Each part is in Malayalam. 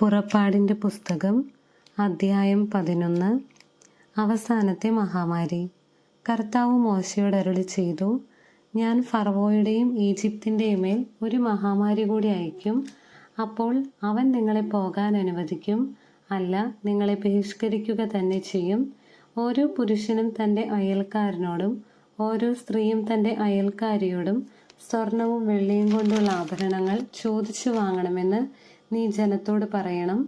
പുറപ്പാടിന്റെ പുസ്തകം അദ്ധ്യായം പതിനൊന്ന് അവസാനത്തെ മഹാമാരി. കർത്താവ് മോശയോട് അരുളി ചെയ്തു ഞാൻ ഫറവോയുടെയും ഈജിപ്തിന്റെയും മേൽ ഒരു മഹാമാരി കൂടി അയക്കും അപ്പോൾ അവൻ നിങ്ങളെ പോകാൻ അനുവദിക്കും. അല്ല നിങ്ങളെ ബഹിഷ്കരിക്കുക തന്നെ ചെയ്യും. ഓരോ പുരുഷനും തന്റെ അയൽക്കാരനോടും ഓരോ സ്ത്രീയും തന്റെ അയൽക്കാരിയോടും സ്വർണവും വെള്ളിയും കൊണ്ടുള്ള ആഭരണങ്ങൾ ചോദിച്ചു വാങ്ങണമെന്ന് നീ ജനത്തോട് പറയണം.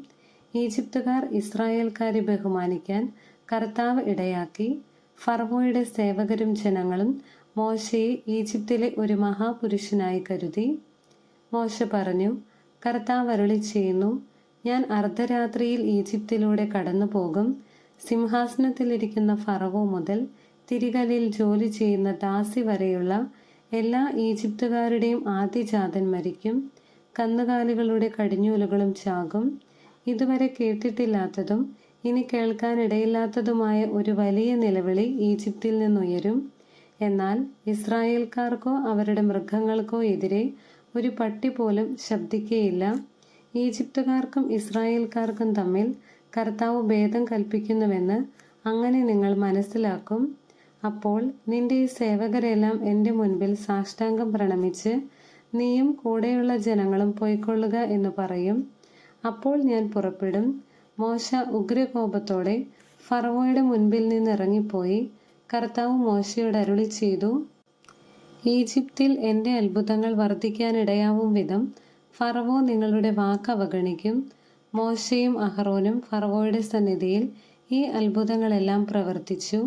ഈജിപ്തുകാർ ഇസ്രായേൽക്കാരെ ബഹുമാനിക്കാൻ കർത്താവ് ഇടയാക്കി. ഫർവോയുടെ സേവകരും ജനങ്ങളും മോശയെ ഈജിപ്തിലെ ഒരു മഹാപുരുഷനായി കരുതി. മോശ പറഞ്ഞു കർത്താവ് അരുളി ചെയ്യുന്നു ഞാൻ അർദ്ധരാത്രിയിൽ ഈജിപ്തിലൂടെ കടന്നു പോകും സിംഹാസനത്തിലിരിക്കുന്ന ഫറവോ മുതൽ തിരികലിൽ ജോലി ചെയ്യുന്ന ദാസി വരെയുള്ള എല്ലാ ഈജിപ്തുകാരുടെയും ആദ്യജാതൻ മരിക്കും. കന്നുകാലികളുടെ കടിഞ്ഞൂലുകളും ചാകും. ഇതുവരെ കേട്ടിട്ടില്ലാത്തതും ഇനി കേൾക്കാനിടയില്ലാത്തതുമായ ഒരു വലിയ നിലവിളി ഈജിപ്തിൽ നിന്നുയരും. എന്നാൽ ഇസ്രായേൽക്കാർക്കോ അവരുടെ മൃഗങ്ങൾക്കോ എതിരെ ഒരു പട്ടി പോലും ശബ്ദിക്കുകയില്ല ഈജിപ്തുകാർക്കും ഇസ്രായേൽക്കാർക്കും തമ്മിൽ കർത്താവ് ഭേദം കൽപ്പിക്കുന്നുവെന്ന് അങ്ങനെ നിങ്ങൾ മനസ്സിലാക്കും. അപ്പോൾ നിന്റെ ഈ സേവകരെല്ലാം എന്റെ മുൻപിൽ സാഷ്ടാംഗം പ്രണമിച്ച് നീയും കൂടെയുള്ള ജനങ്ങളും പൊയ്ക്കൊള്ളുക എന്ന് പറയും. അപ്പോൾ ഞാൻ പുറപ്പെടും. മോശ ഉഗ്രകോപത്തോടെ ഫറവോയുടെ മുൻപിൽ നിന്ന് ഇറങ്ങിപ്പോയി കർത്താവ് മോശയോട് അരുളി ചെയ്തു ഈജിപ്തിൽ എന്റെ അത്ഭുതങ്ങൾ വർദ്ധിക്കാനിടയാവും വിധം ഫറവോ നിങ്ങളുടെ വാക്ക് അവഗണിക്കും. മോശയും അഹറോനും ഫറവോയുടെ സന്നിധിയിൽ ഈ അത്ഭുതങ്ങളെല്ലാം പ്രവർത്തിച്ചു.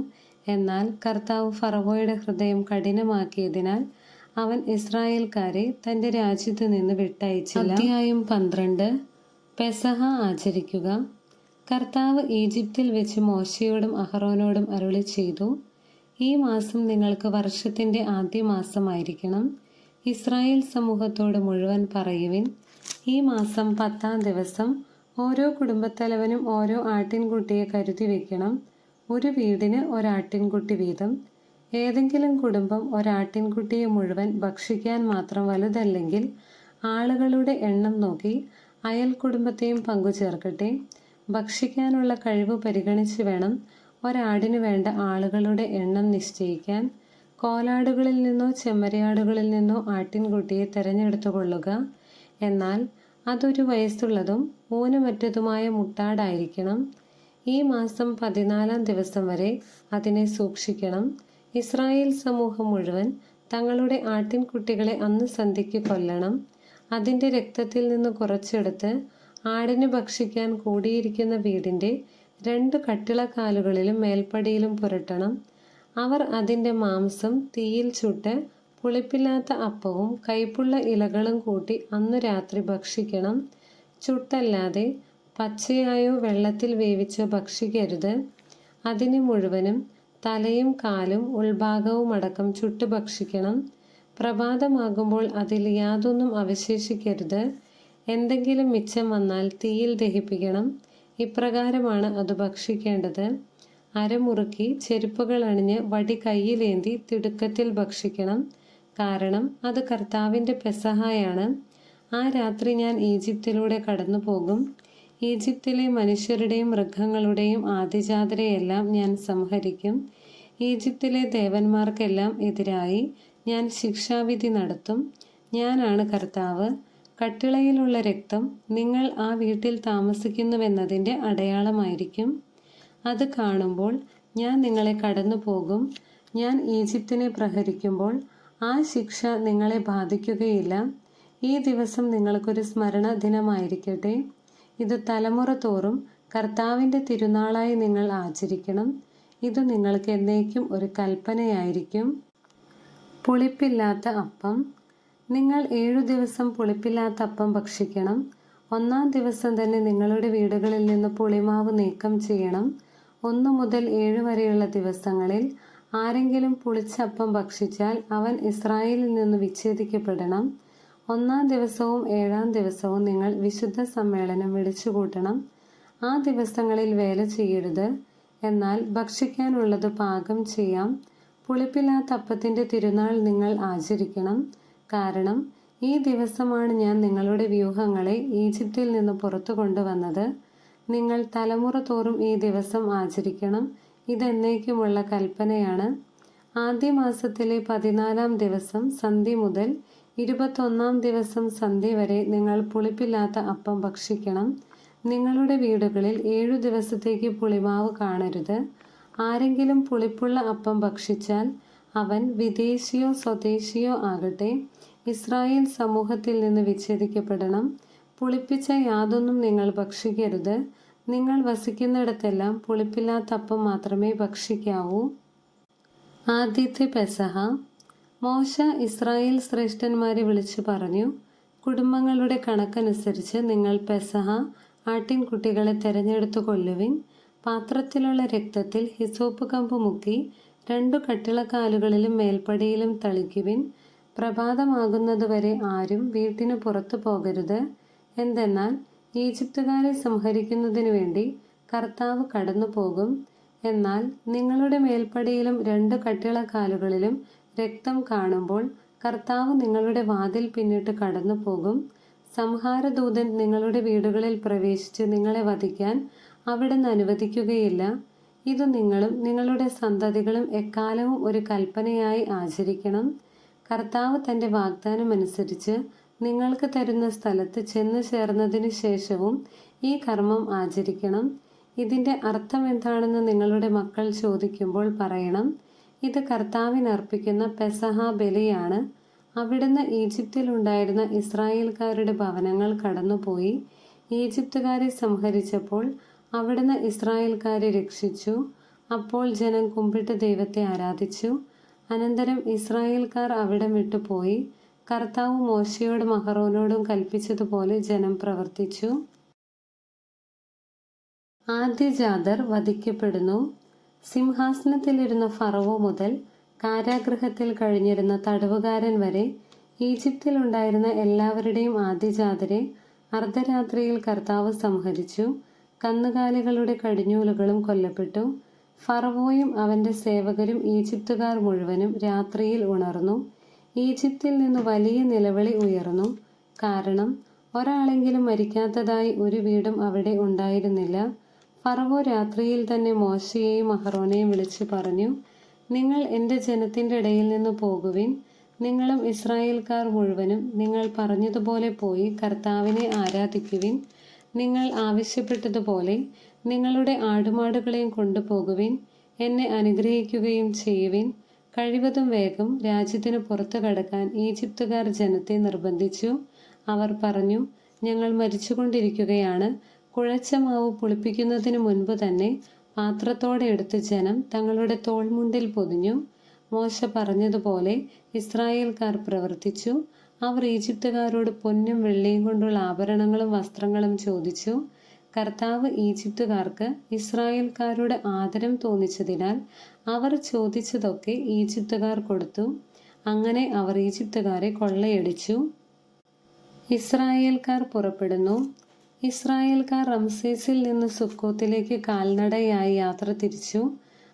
എന്നാൽ കർത്താവ് ഫറവോയുടെ ഹൃദയം കഠിനമാക്കിയതിനാൽ അവൻ ഇസ്രായേൽക്കാരെ തന്റെ രാജ്യത്ത് നിന്ന് വിട്ടയച്ചില്ല. അധ്യായം പന്ത്രണ്ട്. പെസഹ ആചരിക്കുക. കർത്താവ് ഈജിപ്തിൽ വെച്ച് മോശയോടും അഹറോനോടും അരുളി ചെയ്തു ഈ മാസം നിങ്ങൾക്ക് വർഷത്തിന്റെ ആദ്യ മാസമായിരിക്കണം. ഇസ്രായേൽ സമൂഹത്തോട് മുഴുവൻ പറയുവിൻ ഈ മാസം പത്താം ദിവസം ഓരോ കുടുംബത്തലവനും ഓരോ ആട്ടിൻകുട്ടിയെ കരുതി വെക്കണം. ഒരു വീടിന് ഒരാട്ടിൻകുട്ടി വീതം. ഏതെങ്കിലും കുടുംബം ഒരാട്ടിൻകുട്ടിയെ മുഴുവൻ ഭക്ഷിക്കാൻ മാത്രം വലുതല്ലെങ്കിൽ ആളുകളുടെ എണ്ണം നോക്കി അയൽ കുടുംബത്തെയും പങ്കുചേർക്കട്ടെ. ഭക്ഷിക്കാനുള്ള കഴിവ് പരിഗണിച്ച് വേണം ഒരാടിനു വേണ്ട ആളുകളുടെ എണ്ണം നിശ്ചയിക്കാൻ. കോലാടുകളിൽ നിന്നോ ചെമ്മരിയാടുകളിൽ നിന്നോ ആട്ടിൻകുട്ടിയെ തിരഞ്ഞെടുത്തു കൊള്ളുക. എന്നാൽ അതൊരു വയസ്സുള്ളതും ഊനമറ്റതുമായ മുട്ടാടായിരിക്കണം. ഈ മാസം പതിനാലാം ദിവസം വരെ അതിനെ സൂക്ഷിക്കണം. ഇസ്രായേൽ സമൂഹം മുഴുവൻ തങ്ങളുടെ ആട്ടിൻകുട്ടികളെ അന്ന് സന്ധ്യയ്ക്ക് കൊല്ലണം. അതിന്റെ രക്തത്തിൽ നിന്ന് കുറച്ചെടുത്ത് ആടിന് ഭക്ഷിക്കാൻ കൂടിയിരിക്കുന്ന വീടിന്റെ രണ്ട് കട്ടിളക്കാലുകളിലും മേൽപ്പടിയിലും പുരട്ടണം. അവർ അതിന്റെ മാംസം തീയിൽ ചുട്ട് പുളിപ്പില്ലാത്ത അപ്പവും കൈപ്പുള്ള ഇലകളും കൂട്ടി അന്നു രാത്രി ഭക്ഷിക്കണം. ചുട്ടല്ലാതെ പച്ചയായോ വെള്ളത്തിൽ വേവിച്ചോ ഭക്ഷിക്കരുത്. അതിന് മുഴുവനും തലയും കാലും ഉൾഭാഗവും അടക്കം ചുട്ട് ഭക്ഷിക്കണം. പ്രഭാതമാകുമ്പോൾ അതിൽ യാതൊന്നും അവശേഷിക്കരുത്. എന്തെങ്കിലും മിച്ചം വന്നാൽ തീയിൽ ദഹിപ്പിക്കണം. ഇപ്രകാരമാണ് അത് ഭക്ഷിക്കേണ്ടത്. അരമുറുക്കി ചെരുപ്പുകൾ അണിഞ്ഞ് വടി കയ്യിലേന്തി തിടുക്കത്തിൽ ഭക്ഷിക്കണം. കാരണം അത് കർത്താവിന്റെ പെസഹായാണ്. ആ രാത്രി ഞാൻ ഈജിപ്തിലൂടെ കടന്നു പോകും ഈജിപ്തിലെ മനുഷ്യരുടെയും മൃഗങ്ങളുടെയും ആദിജാതരെയെല്ലാം ഞാൻ സംഹരിക്കും. ഈജിപ്തിലെ ദേവന്മാർക്കെല്ലാം എതിരായി ഞാൻ ശിക്ഷാവിധി നടത്തും. ഞാനാണ് കർത്താവ്. കട്ടിളയിലുള്ള രക്തം നിങ്ങൾ ആ വീട്ടിൽ താമസിക്കുന്നുവെന്നതിന്റെ അടയാളമായിരിക്കും. അത് കാണുമ്പോൾ ഞാൻ നിങ്ങളെ കടന്നു പോകും ഞാൻ ഈജിപ്തിനെ പ്രഹരിക്കുമ്പോൾ ആ ശിക്ഷ നിങ്ങളെ ബാധിക്കുകയില്ല. ഈ ദിവസം നിങ്ങൾക്കൊരു സ്മരണ ദിനമായിരിക്കട്ടെ ഇത് തലമുറ തോറും കർത്താവിന്റെ തിരുനാളായി നിങ്ങൾ ആചരിക്കണം. ഇത് നിങ്ങൾക്ക് എന്നേക്കും ഒരു കൽപ്പനയായിരിക്കും. പുളിപ്പില്ലാത്ത അപ്പം. നിങ്ങൾ ഏഴു ദിവസം പുളിപ്പില്ലാത്ത അപ്പം ഭക്ഷിക്കണം. ഒന്നാം ദിവസം തന്നെ നിങ്ങളുടെ വീടുകളിൽ നിന്ന് പുളിമാവ് നീക്കം ചെയ്യണം. ഒന്നു മുതൽ ഏഴ് വരെയുള്ള ദിവസങ്ങളിൽ ആരെങ്കിലും പുളിച്ചപ്പം ഭക്ഷിച്ചാൽ അവൻ ഇസ്രായേലിൽ നിന്ന് വിച്ഛേദിക്കപ്പെടണം. ഒന്നാം ദിവസവും ഏഴാം ദിവസവും നിങ്ങൾ വിശുദ്ധ സമ്മേളനം വിളിച്ചു വിളിച്ചുകൂട്ടണം. ആ ദിവസങ്ങളിൽ വേല ചെയ്യരുത്. എന്നാൽ ഭക്ഷിക്കാനുള്ളത് പാകം ചെയ്യാം. പുളിപ്പില്ലാത്ത അപ്പത്തിന്റെ തിരുനാൾ നിങ്ങൾ ആചരിക്കണം. കാരണം ഈ ദിവസമാണ് ഞാൻ നിങ്ങളുടെ വ്യൂഹങ്ങളെ ഈജിപ്തിൽ നിന്ന് പുറത്തു കൊണ്ടുവന്നത്. നിങ്ങൾ തലമുറ തോറും ഈ ദിവസം ആചരിക്കണം. ഇതെന്നേക്കുമുള്ള കൽപ്പനയാണ്. ആദ്യ മാസത്തിലെ പതിനാലാം ദിവസം സന്ധി മുതൽ ഇരുപത്തൊന്നാം ദിവസം സന്ധ്യ വരെ നിങ്ങൾ പുളിപ്പില്ലാത്ത അപ്പം ഭക്ഷിക്കണം. നിങ്ങളുടെ വീടുകളിൽ ഏഴു ദിവസത്തേക്ക് പുളിമാവ് കാണരുത്. ആരെങ്കിലും പുളിപ്പുള്ള അപ്പം ഭക്ഷിച്ചാൽ അവൻ വിദേശിയോ സ്വദേശിയോ ആകട്ടെ. ഇസ്രായേൽ സമൂഹത്തിൽ നിന്ന് വിച്ഛേദിക്കപ്പെടണം. പുളിപ്പിച്ച യാതൊന്നും നിങ്ങൾ ഭക്ഷിക്കരുത്. നിങ്ങൾ വസിക്കുന്നിടത്തെല്ലാം പുളിപ്പില്ലാത്ത അപ്പം മാത്രമേ ഭക്ഷിക്കാവൂ. ആദ്യത്തെ പെസഹ. മോശ ഇസ്രായേൽ ശ്രേഷ്ഠന്മാരെ വിളിച്ചു പറഞ്ഞു കുടുംബങ്ങളുടെ കണക്കനുസരിച്ച് നിങ്ങൾ പെസഹ ആട്ടിൻകുട്ടികളെ തെരഞ്ഞെടുത്തു കൊല്ലുവിൻ. പാത്രത്തിലുള്ള രക്തത്തിൽ ഹിസോപ്പ് കമ്പ് മുക്കി രണ്ടു കട്ടിളക്കാലുകളിലും മേൽപ്പടിയിലും തളിക്കുവിൻ. പ്രഭാതമാകുന്നതുവരെ ആരും വീട്ടിന് പുറത്തു പോകരുത്. എന്തെന്നാൽ ഈജിപ്തുകാരെ സംഹരിക്കുന്നതിനു വേണ്ടി കർത്താവ് കടന്നു പോകും എന്നാൽ നിങ്ങളുടെ മേൽപ്പടിയിലും രണ്ട് കട്ടിളക്കാലുകളിലും രക്തം കാണുമ്പോൾ കർത്താവ് നിങ്ങളുടെ വാതിൽ പിന്നിട്ട് കടന്നു പോകും സംഹാരദൂതൻ നിങ്ങളുടെ വീടുകളിൽ പ്രവേശിച്ച് നിങ്ങളെ വധിക്കാൻ അവിടുന്ന് അനുവദിക്കുകയില്ല. ഇത് നിങ്ങളും നിങ്ങളുടെ സന്തതികളും എക്കാലവും ഒരു കൽപ്പനയായി ആചരിക്കണം. കർത്താവ് തന്റെ വാഗ്ദാനം അനുസരിച്ച് നിങ്ങൾക്ക് തരുന്ന സ്ഥലത്ത് ചെന്നു ചേർന്നതിന് ശേഷവും ഈ കർമ്മം ആചരിക്കണം. ഇതിന്റെ അർത്ഥം എന്താണെന്ന് നിങ്ങളുടെ മക്കൾ ചോദിക്കുമ്പോൾ പറയണം. ഇത് കർത്താവിനർപ്പിക്കുന്ന പെസഹ ബലിയാണ് അവിടുന്ന് ഈജിപ്തിൽ ഉണ്ടായിരുന്ന ഇസ്രായേൽക്കാരുടെ ഭവനങ്ങൾ കടന്നുപോയി. ഈജിപ്തുകാരെ സംഹരിച്ചപ്പോൾ അവിടുന്ന് ഇസ്രായേൽക്കാരെ രക്ഷിച്ചു. അപ്പോൾ ജനം കുമ്പിട്ട് ദൈവത്തെ ആരാധിച്ചു. അനന്തരം ഇസ്രായേൽക്കാർ അവിടം വിട്ടുപോയി കർത്താവ് മോശയോടും അഹറോനോടും കൽപ്പിച്ചതുപോലെ ജനം പ്രവർത്തിച്ചു. ആദ്യജാതർ വധിക്കപ്പെടുന്നു. സിംഹാസനത്തിലിരുന്ന ഫറവോ മുതൽ കാരാഗൃഹത്തിൽ കഴിഞ്ഞിരുന്ന തടവുകാരൻ വരെ ഈജിപ്തിലുണ്ടായിരുന്ന എല്ലാവരുടെയും ആദ്യജാതരെ അർദ്ധരാത്രിയിൽ കർത്താവ് സംഹരിച്ചു കന്നുകാലികളുടെ കടിഞ്ഞൂലുകളും കൊല്ലപ്പെട്ടു ഫറവോയും അവന്റെ സേവകരും ഈജിപ്തുകാർ മുഴുവനും രാത്രിയിൽ ഉണർന്നു ഈജിപ്തിൽ നിന്ന് വലിയ നിലവിളി ഉയർന്നു. കാരണം ഒരാളെങ്കിലും മരിക്കാത്തതായി ഒരു വീടും അവിടെ ഉണ്ടായിരുന്നില്ല. ഫറവോ രാത്രിയിൽ തന്നെ മോശയെയും അഹറോനെയും വിളിച്ച് പറഞ്ഞു നിങ്ങൾ എന്റെ ജനത്തിന്റെ ഇടയിൽ നിന്ന് പോകുവിൻ. നിങ്ങളും ഇസ്രായേൽക്കാർ മുഴുവനും നിങ്ങൾ പറഞ്ഞതുപോലെ പോയി കർത്താവിനെ ആരാധിക്കുവിൻ. നിങ്ങൾ ആവശ്യപ്പെട്ടതുപോലെ നിങ്ങളുടെ ആടുമാടുകളെയും കൊണ്ടുപോകുവിൻ. എന്നെ അനുഗ്രഹിക്കുകയും ചെയ്യുവിൻ. കഴിവതും വേഗം രാജ്യത്തിന് പുറത്തു കടക്കാൻ ഈജിപ്തുകാർ ജനത്തെ നിർബന്ധിച്ചു. അവർ പറഞ്ഞു ഞങ്ങൾ മരിച്ചുകൊണ്ടിരിക്കുകയാണ്. കുഴച്ച മാവ് പുളിപ്പിക്കുന്നതിനു മുൻപ് തന്നെ പാത്രത്തോടെ എടുത്ത് ജനം തങ്ങളുടെ തോൾമുണ്ടിൽ പൊതിഞ്ഞു. മോശ പറഞ്ഞതുപോലെ ഇസ്രായേൽക്കാർ പ്രവർത്തിച്ചു. അവർ ഈജിപ്തുകാരോട് പൊന്നും വെള്ളിയും കൊണ്ടുള്ള ആഭരണങ്ങളും വസ്ത്രങ്ങളും ചോദിച്ചു. കർത്താവ് ഈജിപ്തുകാർക്ക് ഇസ്രായേൽക്കാരോട് ആദരം തോന്നിച്ചതിനാൽ അവർ ചോദിച്ചതൊക്കെ ഈജിപ്തുകാർ കൊടുത്തു. അങ്ങനെ അവർ ഈജിപ്തുകാരെ കൊള്ളയടിച്ചു. ഇസ്രായേൽക്കാർ പുറപ്പെടുന്നു. ഇസ്രായേൽക്കാർ റംസേസിൽ നിന്ന് സുക്കോത്തിലേക്ക് കാൽനടയായി യാത്ര തിരിച്ചു.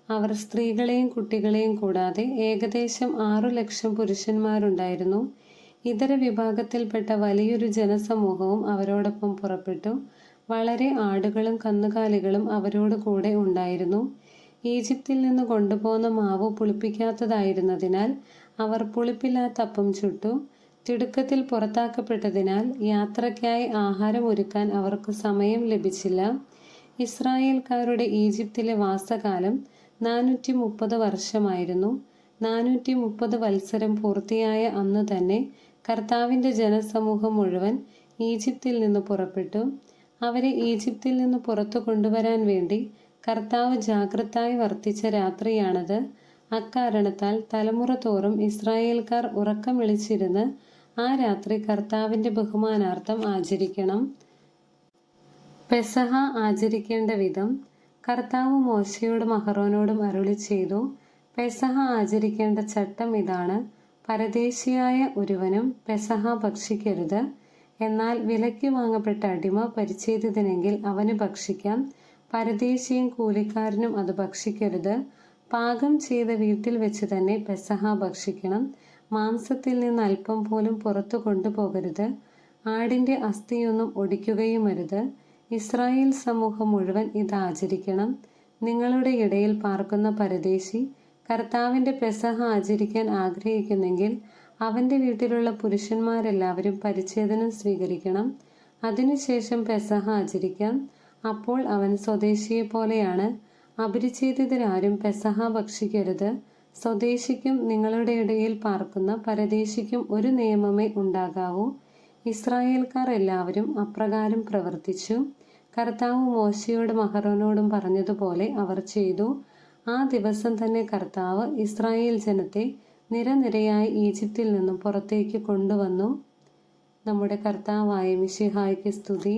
അവർ സ്ത്രീകളെയും കുട്ടികളെയും കൂടാതെ ഏകദേശം ആറു ലക്ഷം പുരുഷന്മാരുണ്ടായിരുന്നു. ഇതര വിഭാഗത്തിൽപ്പെട്ട വലിയൊരു ജനസമൂഹവും അവരോടൊപ്പം പുറപ്പെട്ടു. വളരെ ആടുകളും കന്നുകാലികളും അവരോട് കൂടെ ഉണ്ടായിരുന്നു. ഈജിപ്തിൽ നിന്ന് കൊണ്ടുപോകുന്ന മാവ് പുളിപ്പിക്കാത്തതായിരുന്നതിനാൽ അവർ പുളിപ്പില്ലാത്തപ്പം ചുട്ടു. തിടുക്കത്തിൽ പുറത്താക്കപ്പെട്ടതിനാൽ യാത്രയ്ക്കായി ആഹാരം ഒരുക്കാൻ അവർക്ക് സമയം ലഭിച്ചില്ല. ഇസ്രായേൽക്കാരുടെ ഈജിപ്തിലെ വാസകാലം നാനൂറ്റി മുപ്പത് വർഷമായിരുന്നു. നാനൂറ്റി മുപ്പത് വത്സരം പൂർത്തിയായ അന്ന് തന്നെ കർത്താവിന്റെ ജനസമൂഹം മുഴുവൻ ഈജിപ്തിൽ നിന്ന് പുറപ്പെട്ടു. അവരെ ഈജിപ്തിൽ നിന്ന് പുറത്തു കൊണ്ടുവരാൻ വേണ്ടി കർത്താവ് ജാഗ്രതായി വർത്തിച്ച രാത്രിയാണത്. അക്കാരണത്താൽ തലമുറ തോറും ഇസ്രായേൽക്കാർ ഉറക്കം വിളിച്ചിരുന്ന് ആ രാത്രി കർത്താവിന്റെ ബഹുമാനാർത്ഥം ആചരിക്കണം. പെസഹ ആചരിക്കേണ്ട വിധം കർത്താവ് മോശയോടും അഹറോനോടും അരുളി ചെയ്തു പെസഹ ആചരിക്കേണ്ട ചട്ടം ഇതാണ്. പരദേശിയായ ഒരുവനും പെസഹ ഭക്ഷിക്കരുത്. എന്നാൽ വിലയ്ക്ക് വാങ്ങപ്പെട്ട അടിമ പരിച്ഛേദിതനെങ്കിൽ അവന് ഭക്ഷിക്കാം. പരദേശിയും കൂലിക്കാരനും അത് ഭക്ഷിക്കരുത്. പാകം ചെയ്ത വീട്ടിൽ വെച്ച് തന്നെ പെസഹ ഭക്ഷിക്കണം. മാംസത്തിൽ നിന്ന് അല്പം പോലും പുറത്തു കൊണ്ടുപോകരുത്. ആടിന്റെ അസ്ഥിയൊന്നും ഒടിക്കുകയുമരുത്. ഇസ്രായേൽ സമൂഹം മുഴുവൻ ഇത് ആചരിക്കണം. നിങ്ങളുടെ ഇടയിൽ പാർക്കുന്ന പരദേശി കർത്താവിന്റെ പെസഹ ആചരിക്കാൻ ആഗ്രഹിക്കുന്നെങ്കിൽ അവന്റെ വീട്ടിലുള്ള പുരുഷന്മാരെല്ലാവരും പരിച്ഛേദനം സ്വീകരിക്കണം. അതിനുശേഷം പെസഹ ആചരിക്കാം. അപ്പോൾ അവൻ സ്വദേശിയെ പോലെയാണ് അപരിച്ഛേദിതരാരും പെസഹ ഭക്ഷിക്കരുത്. സ്വദേശിക്കും നിങ്ങളുടെ ഇടയിൽ പാർക്കുന്ന പരദേശിക്കും ഒരു നിയമമേ ഉണ്ടാകാവൂ. ഇസ്രായേൽക്കാർ എല്ലാവരും അപ്രകാരം പ്രവർത്തിച്ചു. കർത്താവ് മോശയോടും മഹറോനോടും പറഞ്ഞതുപോലെ അവർ ചെയ്തു. ആ ദിവസം തന്നെ കർത്താവ് ഇസ്രായേൽ ജനത്തെ നിരനിരയായി ഈജിപ്തിൽ നിന്നും പുറത്തേക്ക് കൊണ്ടുവന്നു. നമ്മുടെ കർത്താവായ മിഷിഹായ്ക്ക് സ്തുതി.